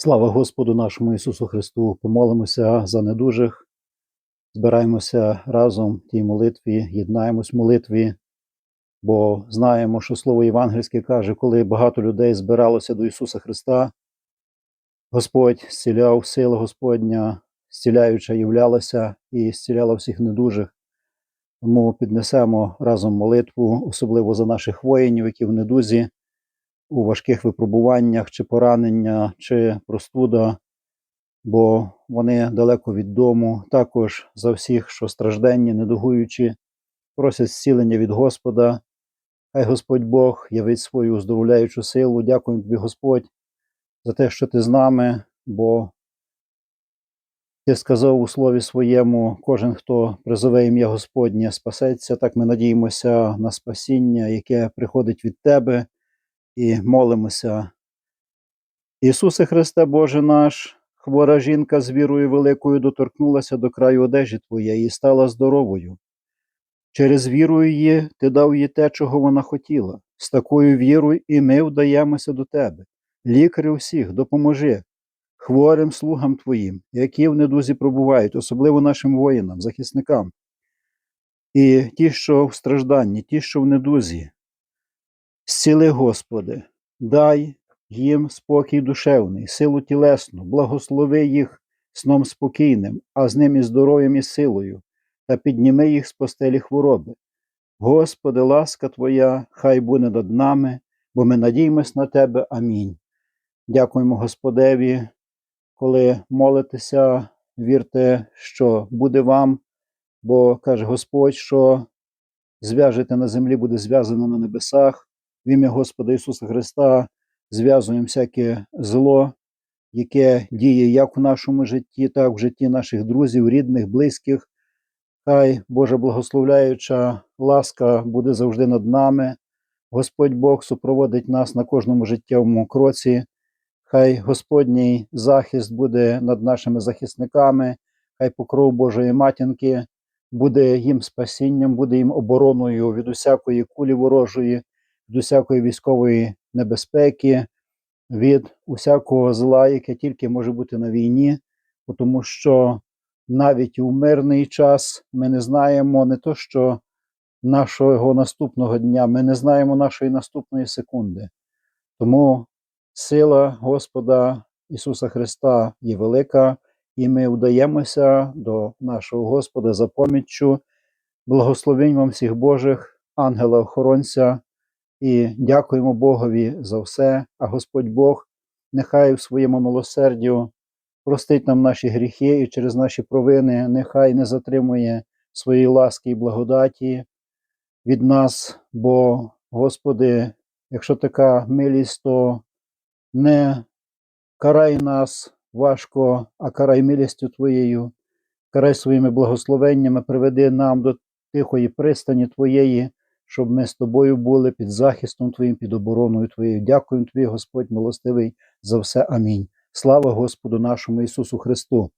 Слава Господу нашому Ісусу Христу! Помолимося за недужих, збираємося разом в тій молитві, єднаємось в молитві, бо знаємо, що Слово Євангельське каже, коли багато людей збиралося до Ісуса Христа, Господь зціляв, сила Господня, зціляюча являлася і зціляла всіх недужих. Тому піднесемо разом молитву, особливо за наших воїнів, які в недузі, у важких випробуваннях, чи поранення, чи простуда, бо вони далеко від дому, також за всіх, що стражденні, недугуючі, просять зцілення від Господа. Хай Господь Бог явить свою оздоровляючу силу. Дякуємо тобі, Господь, за те, що ти з нами, бо ти сказав у слові своєму, кожен, хто призове ім'я Господнє, спасеться. Так ми надіємося на спасіння, яке приходить від Тебе, і молимося. Ісусе Христе, Боже наш, хвора жінка з вірою великою доторкнулася до краю одежі Твоєї і стала здоровою. Через віру її ти дав їй те, чого вона хотіла. З такою вірою і ми вдаємося до Тебе. Лікарю всіх, допоможи хворим слугам Твоїм, які в недузі пробувають, особливо нашим воїнам, захисникам. І ті, що в стражданні, ті, що в недузі. Зціли, Господи, дай їм спокій душевний, силу тілесну, благослови їх сном спокійним, а з ним і здоров'ям і силою, та підніми їх з постелі хвороби. Господи, ласка Твоя, хай буде над нами, бо ми надіємось на Тебе. Амінь. Дякуємо Господеві, коли молитеся, вірте, що буде вам, бо каже Господь, що зв'яжете на землі, буде зв'язано на небесах. В ім'я Господа Ісуса Христа зв'язуємо всяке зло, яке діє як в нашому житті, так і в житті наших друзів, рідних, близьких. Хай Божа благословляюча ласка буде завжди над нами. Господь Бог супроводить нас на кожному життєвому кроці. Хай Господній захист буде над нашими захисниками, хай покров Божої матінки буде їм спасінням, буде їм обороною від усякої кулі ворожої, від усякої військової небезпеки, від усякого зла, яке тільки може бути на війні, тому що навіть у мирний час ми не знаємо не то, що нашого наступного дня, ми не знаємо нашої наступної секунди. Тому сила Господа Ісуса Христа є велика, і ми вдаємося до нашого Господа за поміччю. Благословень вам всіх Божих, ангела-охоронця, і дякуємо Богові за все. А Господь Бог нехай в своєму милосердю простить нам наші гріхи і через наші провини, нехай не затримує своєї ласки і благодаті від нас, бо, Господи, якщо така милість, то не карай нас важко, а карай милістю Твоєю, карай своїми благословеннями, приведи нам до тихої пристані Твоєї, щоб ми з тобою були під захистом Твоїм, під обороною Твоєю. Дякуємо Тобі, Господь милостивий, за все. Амінь. Слава Господу нашому Ісусу Христу!